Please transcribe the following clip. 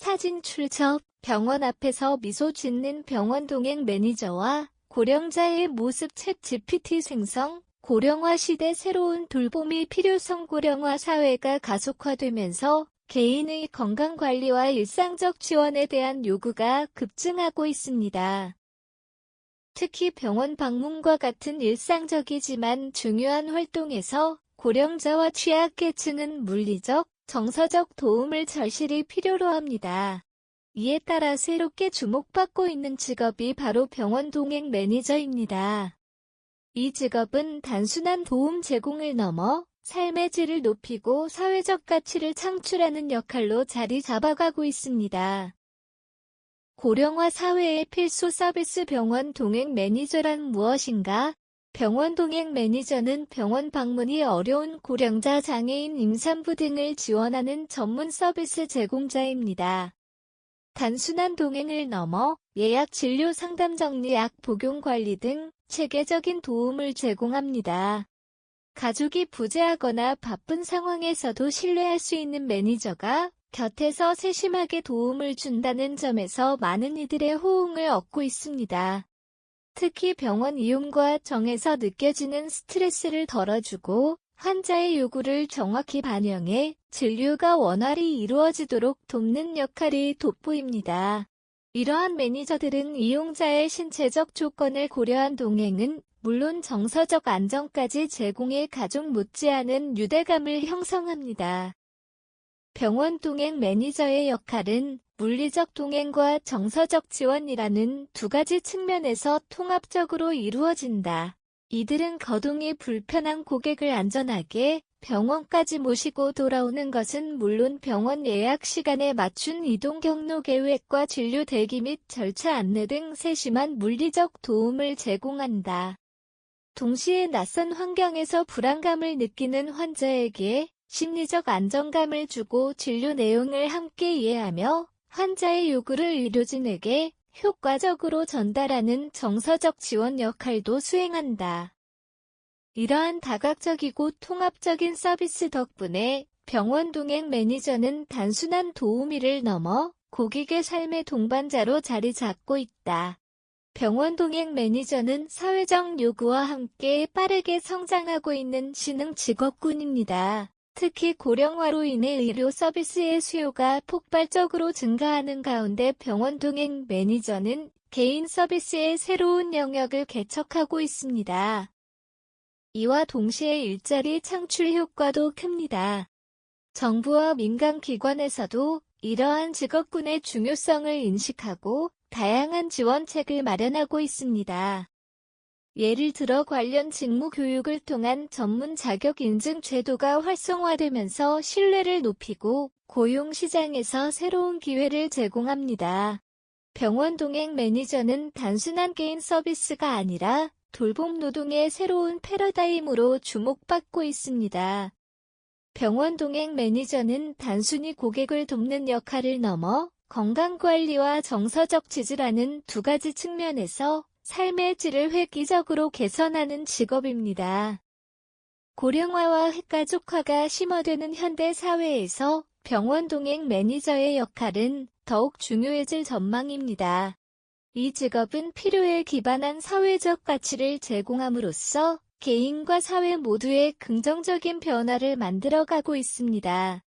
사진 출처 병원 앞에서 미소 짓는 병원 동행 매니저와 고령자의 모습 챗 GPT 생성 고령화 시대 새로운 돌봄이 필요성 고령화 사회가 가속화되면서 개인의 건강관리와 일상적 지원에 대한 요구가 급증하고 있습니다. 특히 병원 방문과 같은 일상적이지만 중요한 활동에서 고령자와 취약계층은 물리적, 정서적 도움을 절실히 필요로 합니다. 이에 따라 새롭게 주목받고 있는 직업이 바로 병원 동행 매니저입니다. 이 직업은 단순한 도움 제공을 넘어 삶의 질을 높이고 사회적 가치를 창출하는 역할로 자리 잡아가고 있습니다. 고령화 사회의 필수 서비스 병원 동행 매니저란 무엇인가? 병원 동행 매니저는 병원 방문이 어려운 고령자 장애인 임산부 등을 지원하는 전문 서비스 제공자입니다. 단순한 동행을 넘어 예약 진료 상담 정리 약 복용 관리 등 체계적인 도움을 제공합니다. 가족이 부재하거나 바쁜 상황에서도 신뢰할 수 있는 매니저가 곁에서 세심하게 도움을 준다는 점에서 많은 이들의 호응을 얻고 있습니다. 특히 병원 이용과 정에서 느껴지는 스트레스를 덜어주고 환자의 요구를 정확히 반영해 진료가 원활히 이루어지도록 돕는 역할이 돋보입니다. 이러한 매니저들은 이용자의 신체적 조건을 고려한 동행은 물론 정서적 안정까지 제공해 가족 못지않은 유대감을 형성합니다. 병원 동행 매니저의 역할은 물리적 동행과 정서적 지원이라는 두 가지 측면에서 통합적으로 이루어진다. 이들은 거동이 불편한 고객을 안전하게 병원까지 모시고 돌아오는 것은 물론 병원 예약 시간에 맞춘 이동 경로 계획과 진료 대기 및 절차 안내 등 세심한 물리적 도움을 제공한다. 동시에 낯선 환경에서 불안감을 느끼는 환자에게 심리적 안정감을 주고 진료 내용을 함께 이해하며 환자의 요구를 의료진에게 효과적으로 전달하는 정서적 지원 역할도 수행한다. 이러한 다각적이고 통합적인 서비스 덕분에 병원 동행 매니저는 단순한 도우미를 넘어 고객의 삶의 동반자로 자리 잡고 있다. 병원 동행 매니저는 사회적 요구와 함께 빠르게 성장하고 있는 신흥 직업군입니다. 특히 고령화로 인해 의료 서비스의 수요가 폭발적으로 증가하는 가운데 병원 동행 매니저는 개인 서비스의 새로운 영역을 개척하고 있습니다. 이와 동시에 일자리 창출 효과도 큽니다. 정부와 민간 기관에서도 이러한 직업군의 중요성을 인식하고 다양한 지원책을 마련하고 있습니다. 예를 들어 관련 직무 교육을 통한 전문 자격 인증 제도가 활성화되면서 신뢰를 높이고 고용 시장에서 새로운 기회를 제공합니다. 병원 동행 매니저는 단순한 개인 서비스가 아니라 돌봄 노동의 새로운 패러다임으로 주목받고 있습니다. 병원 동행 매니저는 단순히 고객을 돕는 역할을 넘어 건강관리와 정서적 지지라는 두 가지 측면에서 삶의 질을 획기적으로 개선하는 직업입니다. 고령화와 핵가족화가 심화되는 현대 사회에서 병원 동행 매니저의 역할은 더욱 중요해질 전망입니다. 이 직업은 필요에 기반한 사회적 가치를 제공함으로써 개인과 사회 모두의 긍정적인 변화를 만들어가고 있습니다.